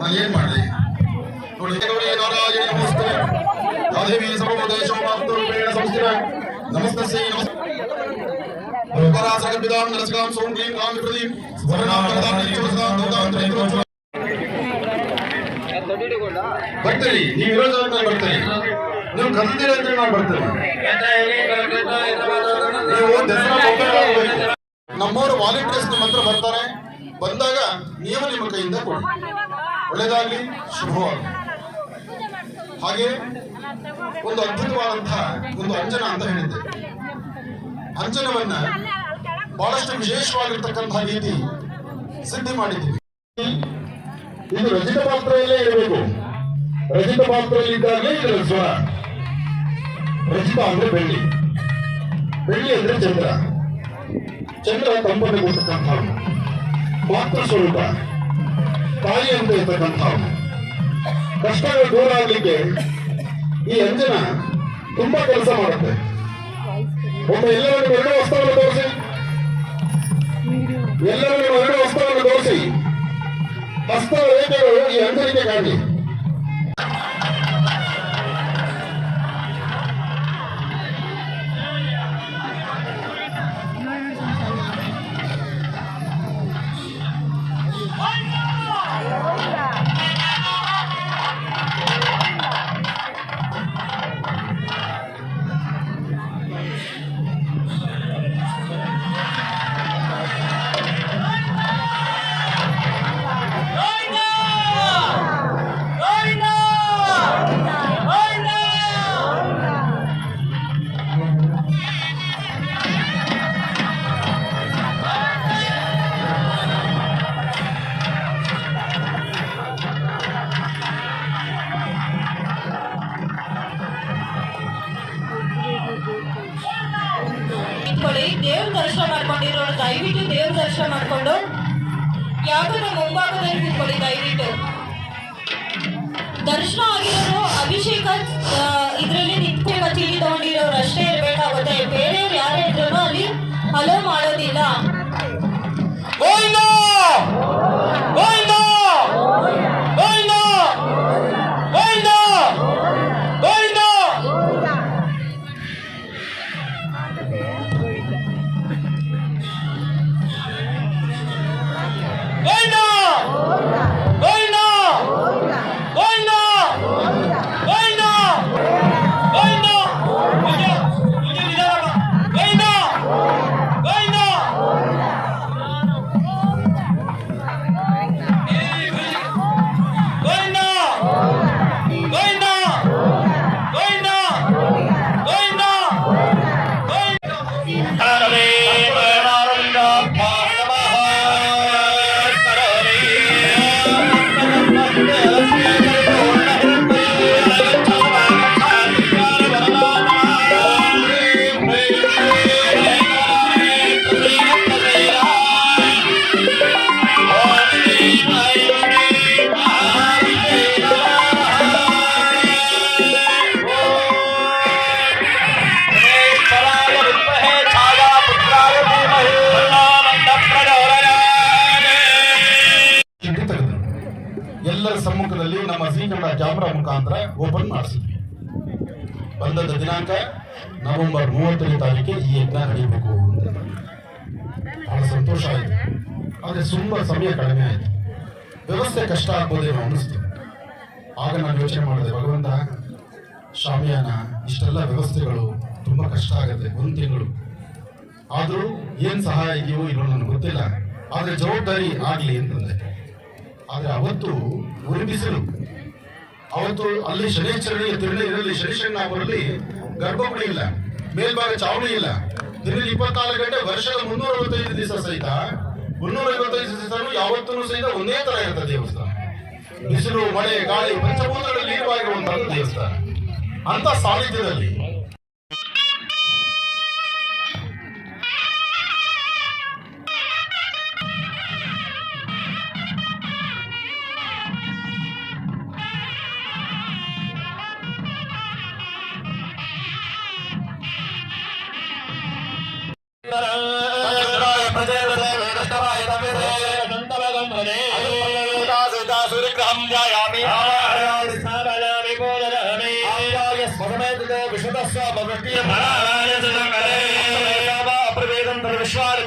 ನಾನು ಏನ್ ಮಾಡಲಿ ದೇವಿ ಸರ್ವದೇಶ ಸಂಸ್ಥೆ ಸೋಂ ಪ್ರದೀಪ್ ಬರ್ತೀರಿ, ನೀವು ಇರೋ ಬರ್ತೀರಿ. ನೀವು ಕಲ್ತಿರ ಅಂತ ನಾನು ಬರ್ತೀನಿ. ನೀವು ದಸರಾ ನಮ್ಮವರು ವಾಲಂಟಿಯರ್ಸ್ ನಿಮ್ಮ ಹತ್ರ ಬರ್ತಾರೆ. ಬಂದಾಗ ನೀವು ನಿಮ್ಮ ಕೈಯಿಂದ ಕೊಡಿ. ಒಳ್ಳೇದಾಗ್ಲಿ, ಶುಭವಾಗಲಿ. ಹಾಗೆ ಒಂದು ಅದ್ಭುತವಾದಂತಹ ಒಂದು ಅಂಜನ ಅಂತ ಹೇಳಿದ್ದೆ. ಅಂಜನವನ್ನ ಬಹಳಷ್ಟು ವಿಶೇಷವಾಗಿರ್ತಕ್ಕಂತಹ ರೀತಿ ಸಿದ್ಧಿ ಮಾಡಿದ್ದೀವಿ. ಇದು ರಚಿತ ಪಾತ್ರೆಯಲ್ಲೇ ಇರಬೇಕು. ರಚಿತ ಪಾತ್ರೆಯಲ್ಲಿ ಇದ್ದಾಗಲೇ ಇದರ ಸ್ವರ. ರಚಿತ ಅಂದ್ರೆ ಬೆಳ್ಳಿ. ಬೆಳ್ಳಿ ಅಂದ್ರೆ ಚಂದ್ರ. ಚಂದ್ರ ತಂಪನ್ನು ಕೊಡ್ತಕ್ಕಂಥವನು ಮಾತೃ ಸ್ವರೂಪ. ತಾಯಿ ಅಂತ ಇರ್ತಕ್ಕಂಥವನು ಕಷ್ಟಗಳು ದೂರ ಆಗ್ಲಿಕ್ಕೆ ಈ ಅಂಜನ ತುಂಬಾ ಕೆಲಸ ಮಾಡುತ್ತೆ. ಒಬ್ಬ ಎಲ್ಲರನ್ನು ಎರಡು ವಸ್ತ್ರವನ್ನು ತೋರಿಸಿ. ಎಲ್ಲರನ್ನು ಎರಡು ವಸ್ತ್ರವನ್ನು ತೋರಿಸಿ. ಹಸ್ತ ರೇಖೆಗಳು ಈ ಅಂಜನಿಗೆ ಕಾಣಲಿ. ದಯವಿಟ್ಟು ದೇವ್ರ ದರ್ಶನ ಮಾಡ್ಕೊಂಡು ಯಾವ್ದಾರ ಮುಂಭಾಗದಲ್ಲಿ ಕೂತ್ಕೊಳ್ಳಿ ದಯವಿಟ್ಟು ದರ್ಶನ ಆಗಿರೋದು ಅಭಿಷೇಕ ಬಂದದ ದಿನಾಂಕ ನವೆಂಬರ್ ಮೂವತ್ತನೇ ತಾರೀಕಿಗೆ ಈ ಯಜ್ಞ ನಡೀಬೇಕು ಅಂತ. ಬಹಳ ಸಂತೋಷ ಆಯಿತು. ಆದರೆ ತುಂಬ ಸಮಯ ಕಡಿಮೆ ಆಯಿತು. ವ್ಯವಸ್ಥೆ ಕಷ್ಟ ಆಗ್ಬೋದೇನೋ ಅನ್ನಿಸ್ತು ಆಗ ನಾನು ಯೋಚನೆ ಮಾಡಿದೆ, ಭಗವಂತ, ಶಾಮಿಯಾನ, ಇಷ್ಟೆಲ್ಲ ವ್ಯವಸ್ಥೆಗಳು ತುಂಬ ಕಷ್ಟ ಆಗುತ್ತೆ, ಒಂದು ತಿಂಗಳು. ಆದರೂ ಏನು ಸಹಾಯ ಇದೆಯೋ ಇಲ್ಲೋ ನನಗೆ ಗೊತ್ತಿಲ್ಲ. ಆದರೆ ಜವಾಬ್ದಾರಿ ಆಗಲಿ ಅಂತಂದೆ. ಆದರೆ ಅವತ್ತು ಉರುಬಿಸಿಲು ಅವತ್ತು ಅಲ್ಲಿ ಶನೇಶ್ವರನಿಗೆ ಶನಿಶ್ಚರಣ ಅವರಲ್ಲಿ ಗರ್ಭಗುಡಿ ಇಲ್ಲ. ಮೇಲ್ಭಾಗ ಚಾವಣಿ ಇಲ್ಲ. ತಿರುಳಿ ಇಪ್ಪತ್ನಾಲ್ಕು ಗಂಟೆ ವರ್ಷದ ಮುನ್ನೂರ ಐವತ್ತೈದು ದಿವಸ ಸಹಿತ ಮುನ್ನೂರ ಐವತ್ತೈದು ದಿವಸ ಯಾವತ್ತೂ ಸಹಿತ ಒಂದೇ ತರ ಇರ್ತದೆ ದೇವಸ್ಥಾನ. ಬಿಸಿಲು, ಮಳೆ, ಗಾಳಿ, ಪಂಚಭೂತಗಳಲ್ಲಿ ಲೀನವಾಗಿರುವಂತಹ ದೇವಸ್ಥಾನ. ಅಂತ ಸಾನ್ನಿಧ್ಯದಲ್ಲಿ సూర్యగ్రహం ధ్యాయామి స్థాపయామి పూజయామి స్మరణైతే విషదస్వ భగవతీయ మహారాజ ప్రవేదం విశ్వాలు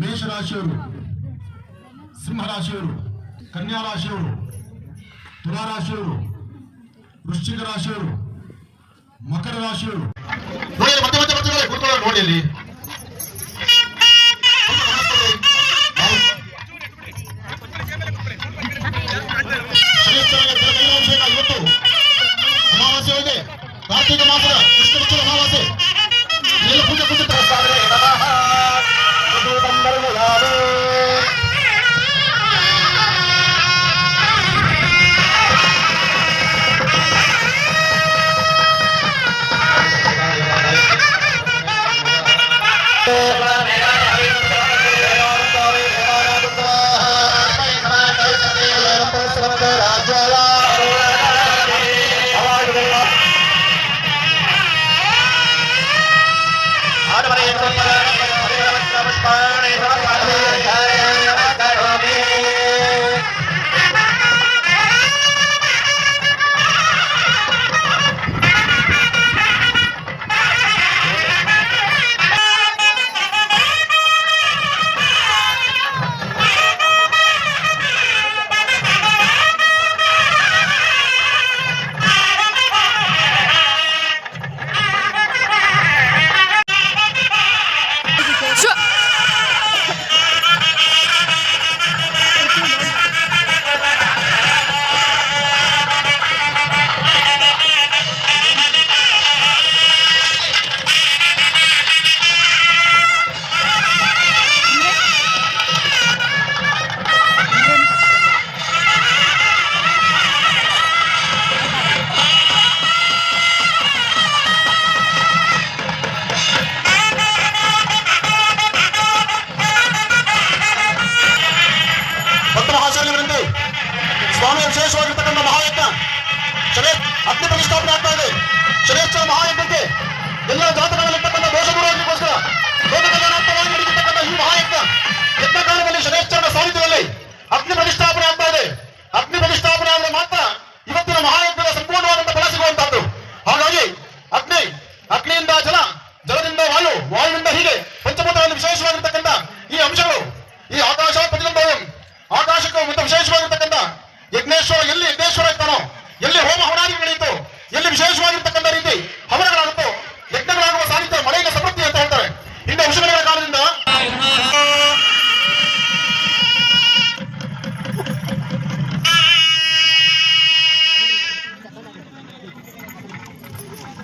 మేషరాశివారు సింహరాశివారు కన్యారాశివారు తులారాశివారు ವೃಶ್ಚಿಕ ರಾಶಿಯವರು ಮಕರ ರಾಶಿಯವರು. ನೋಡಿ ಮತ್ತೆ ಕೂತ್ಕೊಳ್ಳೋ ನೋಡಿ ಅಲ್ಲಿ Eva, Eva.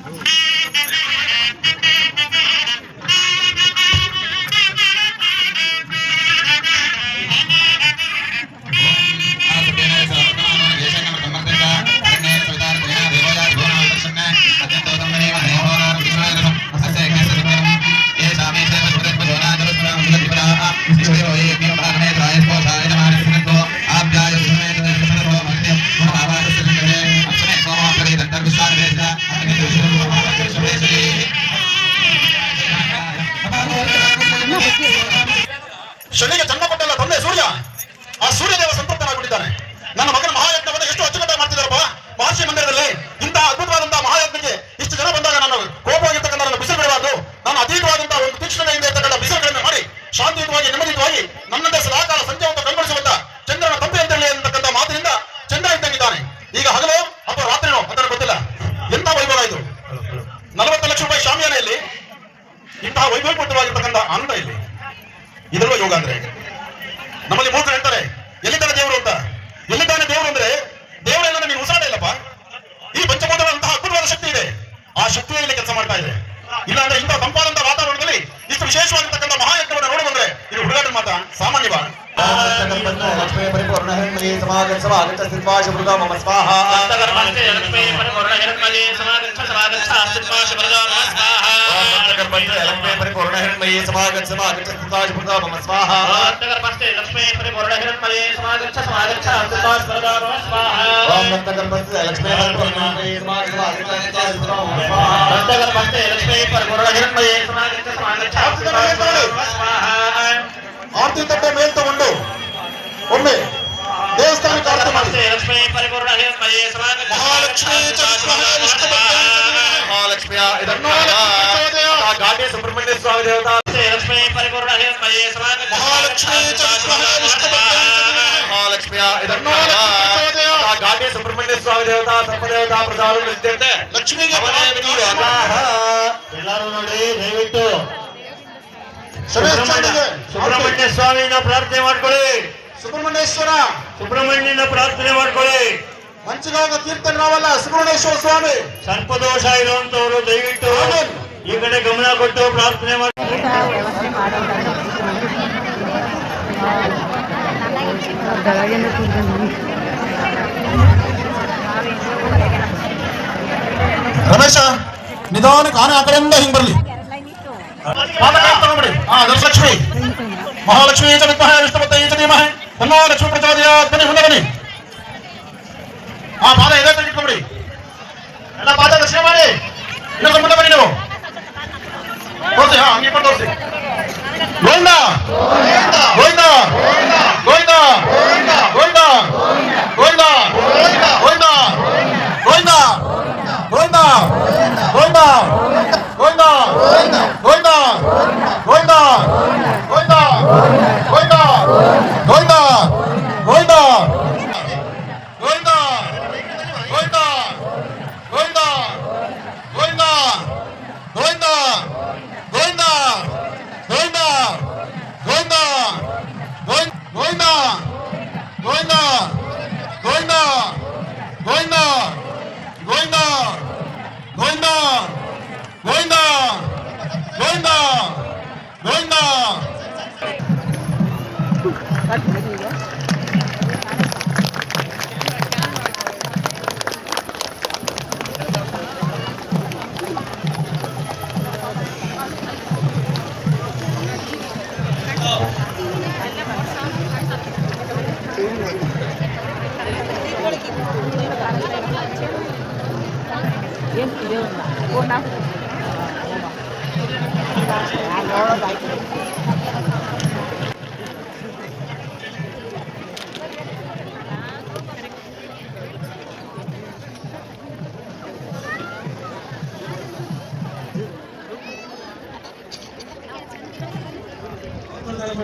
Oh. ಶನಿಗೆ ಜನ್ಮ ಕೊಟ್ಟಲ್ಲ ತಂದೆ ಸೂರ್ಯ. ಆ ಸೂರ್ಯದೇವ ಸಂತೃಪ್ತನಾಗಿಬಿಟ್ಟಿದ್ದಾನೆ. ನನ್ನ ಮಗನ ಮಹಾಯಜ್ಞವನ್ನು ಎಷ್ಟು ಅಚ್ಚುಕಟ್ಟಾಗಿ ಮಾಡ್ತಿದ್ದಾರಪ್ಪ ಮಹರ್ಷಿ ಮಂದಿರದಲ್ಲಿ ಇಂತಹ ಅದ್ಭುತವಾದಂತಹ ಮಹಾಯಜ್ಞಕ್ಕೆ ಇಷ್ಟು ಜನ ಬಂದಾಗ ನಾನು ಕೋಪವಾಗಿರ್ತಕ್ಕಂಥ ನನ್ನ ಬಿಸಿಲು ಬಿಡಬಾರ್ದು. ನಾನು ಅತೀತವಾದಂತಹ ಒಂದು ತೀಕ್ಷ್ಣತೆಯಿಂದ ಇರ್ತಕ್ಕಂಥ ಬಿಸಿಲುಗಳನ್ನು ಮಾಡಿ, ಶಾಂತಿಯುತವಾಗಿ ನೆಮ್ಮದಿಯುತವಾಗಿ ನನ್ನದೇ ಸದಾಕಾಲ ಸಂಜೆ ಇದರಲ್ಲೂ ಯೋಗ ಅಂದ್ರೆ? ನಮ್ಮಲ್ಲಿ ಮೂರ್ಖ ಹೇಳ್ತಾರೆ, ಎಲ್ಲಿದ್ದಾನೆ ದೇವರು ಅಂತ? ಎಲ್ಲಿದ್ದಾನೆ ದೇವರು ಅಂದ್ರೆ ದೇವರೆಲ್ಲ ನಮಗೆ ಉಸಾಡ ಇಲ್ಲಪ್ಪ. ಈ ಪಂಚಭೂತಗಳಂತಹ ಅದ್ಭುತವಾದ ಶಕ್ತಿ ಇದೆ. ಆ ಶಕ್ತಿಯೇ ಇಲ್ಲಿ ಕೆಲಸ ಮಾಡ್ತಾ ಇದೆ. ಇಲ್ಲ ಅಂದ್ರೆ ಇಂತಹ ತಂಪಾದಂತಹ ವಾತಾವರಣದಲ್ಲಿ ಇಷ್ಟು ವಿಶೇಷವಾಗಿರ್ತಕ್ಕಂಥ ಮಹಾಯಜ್ಞವನ್ನು ನೋಡು ಬಂದ್ರೆ ಇದು ಹುಡುಗಾಟ ಮಾತ ಸಾಮಾನ್ಯವಾ ಲಕ್ಷ್ಮೀ ಪರಿಪೂರ್ಣ ಹಿರಣ್ಮಯೀ ಸಮಾಗಮ ಸ್ವಾಹ हिरण्मये समागच्छ समागच्छ सुताज भृता मम स्वाहा नगर पस्ते लक्ष्मे परिपूर्ण हिरण्मये समागच्छ समागच्छ सुताज भृता मम स्वाहा ओम नगर पस्ते लक्ष्मे परिपूर्ण समागच्छ समागच्छ सुताज भृता मम स्वाहा नगर पस्ते लक्ष्मे परिपूर्ण हिरण्मये समागच्छ समागच्छ सुताज भृता मम स्वाहा ఆర్తి తట్టే మేల్తో ఉండు ఉండి దేవస్థానం కార్యక్రమాలు లక్ష్మీ పరిపూర్ణ మహాలక్ష్మి మహాలక్ష్మి ఇదన్నా ಚ ವಿದ್ಮಹೇ ವಿಷ್ಣುಪತ್ನೇ ಮಹಾಲಕ್ಷ್ಮಿಯ ಇದನ್ನ ಘಾಟಿ ಸುಬ್ರಹ್ಮಣ್ಯ ಸ್ವಾಮಿ ದೇವತಾ ಸರ್ಪದೇವತಾ ಪ್ರಸಾದ ನಿತ್ಯತೆ ಲಕ್ಷ್ಮೀ ಎಲ್ಲರೂ ನೋಡಿ ದಯವಿಟ್ಟು. ಸುಬ್ರಹ್ಮಣ್ಯ ಸುಬ್ರಹ್ಮಣ್ಯ ಸ್ವಾಮಿನ ಪ್ರಾರ್ಥನೆ ಮಾಡ್ಕೊಳ್ಳಿ. ಸುಬ್ರಹ್ಮಣ್ಯೇಶ್ವರ. ಸುಬ್ರಹ್ಮಣ್ಯನ ಪ್ರಾರ್ಥನೆ ಮಾಡ್ಕೊಳ್ಳಿ. ಮಂಚಿಗಾಗ ತೀರ್ಥರಾವಲ್ಲ ಸುಬ್ರಹ್ಮಣ್ಯೇಶ್ವರ ಸ್ವಾಮಿ. ಸರ್ಪದೋಷ ಇರುವಂತವರು ದಯವಿಟ್ಟು. ಈ ಕಡೆ ಗಮನ ಕೊಟ್ಟು ಪ್ರಾರ್ಥನೆ ಮಾಡಿ. ರಮೇಶ ನಿಧಾನಕ್ಕೆ ಆನೆ ಆ ಕಡೆಯಿಂದ ಹಿಂಗ್ ಬರ್ಲಿ. ತಗೊಂಡ್ಬಿಡಿ ಹಾ ದಶಲಕ್ಷ್ಮಿ ಮಹಾಲಕ್ಷ್ಮಿ. ಚ ವಿದ್ಮಹೇ ವಿಷ್ಣುಪತ್ತ ಚ ಧೀಮಹಿ ತನ್ನೋ ಲಕ್ಷ್ಮಿ ಪ್ರಚೋದಯಾತ್ ಬನ್ನಿ ಮುಂದೆ ಬನ್ನಿ ಆ ಪಾದ ಎದೆ ಇಟ್ಕೊಂಡ್ಬಿಡಿ ಎಲ್ಲ ಪಾದ ದರ್ಶನ ಮಾಡಿ. ಇನ್ನೊಂದು ಮುಂದೆ ಬನ್ನಿ ನೀವು. 14, ah, aquí por 12. ¡Goina! ¡Goina! ¡Goina! ¡Goina! ¡Goina! ¡Goina! ¡Goina! ¡Goina! ¡Goina! ¡Goina! ¡Goina! ¡Goina! ¡Goina! ¡Goina! 노인당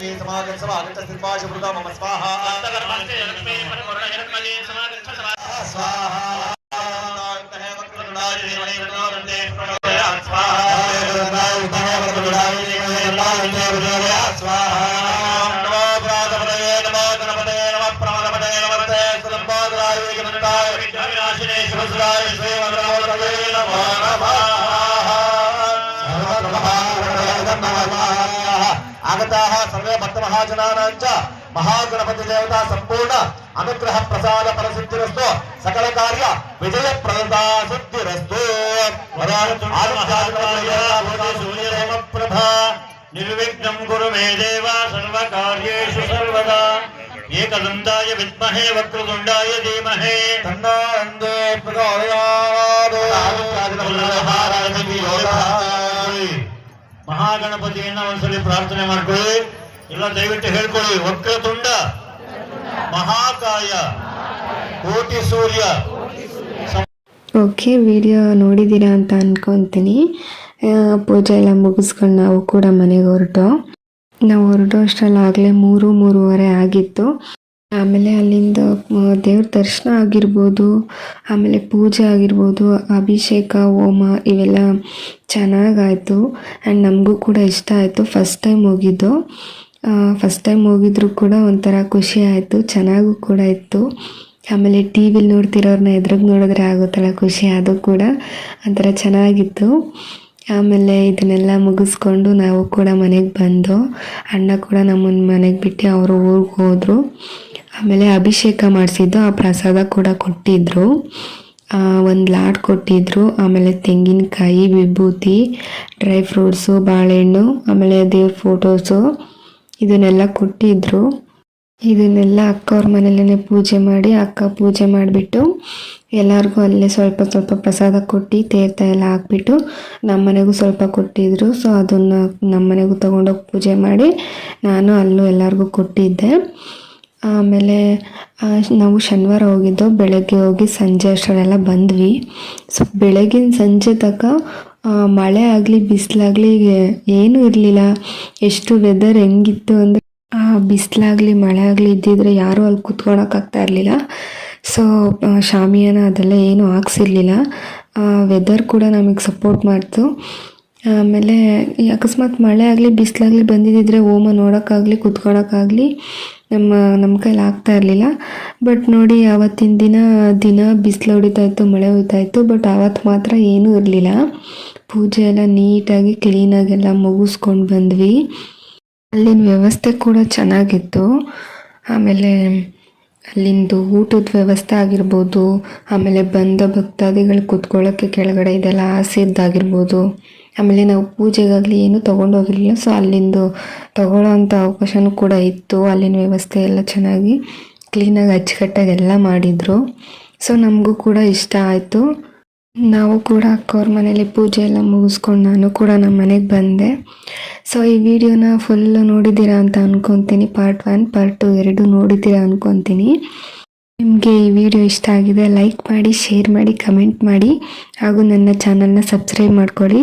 Lakshmi समागत समागत सिद्धाश मृदा मम स्वाहा स्वाहा సర్వేమత్తమహాజనానాంచ మహాగణపతి దేవత సంపూర్ణ అనుగ్రహ ప్రసాద పరసిద్ధిరస్తు సకల కార్య విజయ ప్రదతా సిద్ధిరస్తు ప్రభా నిర్విఘ్నం గురు మే దేవ సర్వకార్యేషు సర్వదా ఏకదండాయ విద్మహే వక్రతుండాయ ధీమహే తన్నానందే మಹಾಗಣಪತಿಯನ್ನ ಒಂದ್ಸಲಿ ಪ್ರಾರ್ಥನೆ ಮಾಡ್ಕೊಳ್ಳಿ ಎಲ್ಲ ದಯವಿಟ್ಟು ಹೇಳ್ಕೊಳ್ಳಿ. ವಕ್ರತುಂಡ, ಮಹಾಕಾಯ, ಕೋಟಿ ಸೂರ್ಯ. ಓಕೆ, ವಿಡಿಯೋ ನೋಡಿದ್ದೀರಾ ಅಂತ ಅನ್ಕೊತೀನಿ. ಪೂಜೆ ಎಲ್ಲ ಮುಗಿಸ್ಕೊಂಡು ನಾವು ಕೂಡ ಮನೆಗೆ ಹೊರಟು. ನಾವು ಹೊರಟೋ ಅಷ್ಟರಲ್ಲಿ ಆಗಲೇ ಮೂರು, ಮೂರುವರೆ ಆಗಿತ್ತು. ಆಮೇಲೆ ಅಲ್ಲಿಂದ ದೇವ್ರ ದರ್ಶನ ಆಗಿರ್ಬೋದು, ಆಮೇಲೆ ಪೂಜೆ ಆಗಿರ್ಬೋದು, ಅಭಿಷೇಕ, ಹೋಮ, ಇವೆಲ್ಲ ಚೆನ್ನಾಗಾಯಿತು. ಆ್ಯಂಡ್ ನಮಗೂ ಕೂಡ ಇಷ್ಟ ಆಯಿತು. ಫಸ್ಟ್ ಟೈಮ್ ಹೋಗಿದ್ದು. ಫಸ್ಟ್ ಟೈಮ್ ಹೋಗಿದ್ರು ಕೂಡ ಒಂಥರ ಖುಷಿ ಆಯಿತು, ಚೆನ್ನಾಗೂ ಕೂಡ ಇತ್ತು. ಆಮೇಲೆ ಟಿ ವಿಲಿ ನೋಡ್ತಿರೋರನ್ನ ಎದುರಿಗೆ ನೋಡಿದ್ರೆ ಆಗುತ್ತಲ್ಲ ಖುಷಿ, ಅದು ಕೂಡ ಒಂಥರ ಚೆನ್ನಾಗಿತ್ತು. ಆಮೇಲೆ ಇದನ್ನೆಲ್ಲ ಮುಗಿಸ್ಕೊಂಡು ನಾವು ಕೂಡ ಮನೆಗೆ ಬಂದು, ಅಣ್ಣ ಕೂಡ ನಮ್ಮನ್ನ ಮನೆಗೆ ಬಿಟ್ಟು ಅವರು ಊರಿಗೆ ಹೋದರು. ಆಮೇಲೆ ಅಭಿಷೇಕ ಮಾಡಿಸಿದ್ದು, ಆ ಪ್ರಸಾದ ಕೂಡ ಕೊಟ್ಟಿದ್ದರು ಒಂದು ಲಾಟ್ ಕೊಟ್ಟಿದ್ದರು ಆಮೇಲೆ ತೆಂಗಿನಕಾಯಿ, ವಿಭೂತಿ, ಡ್ರೈ ಫ್ರೂಟ್ಸು, ಬಾಳೆಹಣ್ಣು, ಆಮೇಲೆ ದೇವ್ರ ಫೋಟೋಸು ಇದನ್ನೆಲ್ಲ ಕೊಟ್ಟಿದ್ರು. ಇದನ್ನೆಲ್ಲ ಅಕ್ಕವ್ರ ಮನೇಲೇ ಪೂಜೆ ಮಾಡಿ ಅಕ್ಕ ಪೂಜೆ ಮಾಡಿಬಿಟ್ಟು ಎಲ್ಲರಿಗೂ ಅಲ್ಲೇ ಸ್ವಲ್ಪ ಸ್ವಲ್ಪ ಪ್ರಸಾದ ಕೊಟ್ಟು ತೀರ್ಥ ಎಲ್ಲ ಹಾಕ್ಬಿಟ್ಟು ನಮ್ಮ ಮನೆಗೂ ಸ್ವಲ್ಪ ಕೊಟ್ಟಿದ್ರು. ಸೊ ಅದನ್ನು ನಮ್ಮ ಮನೆಗೂ ತೊಗೊಂಡೋಗಿ ಪೂಜೆ ಮಾಡಿ ನಾನು ಅಲ್ಲೂ ಎಲ್ಲರಿಗೂ ಕೊಟ್ಟಿದ್ದೆ. ಆಮೇಲೆ ನಾವು ಶನಿವಾರ ಹೋಗಿದ್ದು, ಬೆಳಗ್ಗೆ ಹೋಗಿ ಸಂಜೆ ಅಷ್ಟರಲ್ಲೆಲ್ಲ ಬಂದ್ವಿ. ಸೊ ಬೆಳಗಿನ ಸಂಜೆ ತನಕ ಮಳೆ ಆಗಲಿ, ಬಿಸಿಲಾಗಲಿ ಏನೂ ಇರಲಿಲ್ಲ. ಎಷ್ಟು ವೆದರ್ ಹೆಂಗಿತ್ತು ಅಂದರೆ ಬಿಸಿಲಾಗಲಿ, ಮಳೆ ಆಗಲಿ ಇದ್ದಿದ್ರೆ ಯಾರೂ ಅಲ್ಲಿ ಕುತ್ಕೊಳಕ್ಕಾಗ್ತಾ ಇರಲಿಲ್ಲ. ಸೊ ಶಾಮಿಯಾನ ಅದೆಲ್ಲ ಏನೂ ಹಾಕ್ಸಿರ್ಲಿಲ್ಲ ವೆದರ್ ಕೂಡ ನಮಗೆ ಸಪೋರ್ಟ್ ಮಾಡ್ತು. ಆಮೇಲೆ ಈ ಅಕಸ್ಮಾತ್ ಮಳೆ ಆಗಲಿ, ಬಿಸಿಲಾಗಲಿ ಬಂದಿದ್ದಿದ್ರೆ ಹೋಮ ನೋಡೋಕ್ಕಾಗಲಿ, ಕುತ್ಕೊಳಕ್ಕಾಗಲಿ ನಮ್ಮ ನಮ್ಮ ಕೈಲಿ ಆಗ್ತಾ ಇರಲಿಲ್ಲ. ಬಟ್ ನೋಡಿ ಆವತ್ತಿನ ದಿನ ದಿನ ಬಿಸಿಲು ಹೊಡಿತಾ ಇತ್ತು, ಮಳೆ ಹೋಗ್ತಾ ಇತ್ತು ಬಟ್ ಆವತ್ತು ಮಾತ್ರ ಏನೂ ಇರಲಿಲ್ಲ. ಪೂಜೆ ಎಲ್ಲ ನೀಟಾಗಿ ಕ್ಲೀನಾಗೆಲ್ಲ ಮುಗಿಸ್ಕೊಂಡು ಬಂದ್ವಿ. ಅಲ್ಲಿನ ವ್ಯವಸ್ಥೆ ಕೂಡ ಚೆನ್ನಾಗಿತ್ತು. ಆಮೇಲೆ ಅಲ್ಲಿಂದು ಊಟದ ವ್ಯವಸ್ಥೆ ಆಗಿರ್ಬೋದು, ಆಮೇಲೆ ಬಂದ ಭಕ್ತಾದಿಗಳು ಕುತ್ಕೊಳ್ಳೋಕ್ಕೆ ಕೆಳಗಡೆ ಇದೆಲ್ಲ ಹಾಸಿದ್ದಾಗಿರ್ಬೋದು ಆಮೇಲೆ ನಾವು ಪೂಜೆಗಾಗಲಿ ಏನೂ ತೊಗೊಂಡೋಗಿರಲಿಲ್ಲ. ಸೊ ಅಲ್ಲಿಂದು ತಗೊಳ್ಳೋ ಅಂಥ ಅವಕಾಶನೂ ಕೂಡ ಇತ್ತು. ಅಲ್ಲಿನ ವ್ಯವಸ್ಥೆ ಎಲ್ಲ ಚೆನ್ನಾಗಿ ಕ್ಲೀನಾಗಿ ಅಚ್ಚುಕಟ್ಟಾಗಿ ಎಲ್ಲ ಮಾಡಿದರು. ಸೊ ನಮಗೂ ಕೂಡ ಇಷ್ಟ ಆಯಿತು. ನಾವು ಕೂಡ ಅಕ್ಕವ್ರ ಮನೇಲಿ ಪೂಜೆ ಎಲ್ಲ ಮುಗಿಸ್ಕೊಂಡು ನಾನು ಕೂಡ ನಮ್ಮ ಮನೆಗೆ ಬಂದೆ. ಸೊ ಈ ವಿಡಿಯೋನ ಫುಲ್ಲು ನೋಡಿದ್ದೀರಾ ಅಂತ ಅಂದ್ಕೊತೀನಿ ಪಾರ್ಟ್ ಒನ್ ಪಾರ್ಟ್ ಟು ಎರಡು ನೋಡಿದ್ದೀರಾ ಅಂದ್ಕೊತೀನಿ ನಿಮಗೆ ಈ ವಿಡಿಯೋ ಇಷ್ಟ ಆಗಿದೆ ಲೈಕ್ ಮಾಡಿ ಶೇರ್ ಮಾಡಿ ಕಮೆಂಟ್ ಮಾಡಿ. ಹಾಗೂ ನನ್ನ ಚಾನಲ್ನ ಸಬ್ಸ್ಕ್ರೈಬ್ ಮಾಡ್ಕೊಳ್ಳಿ.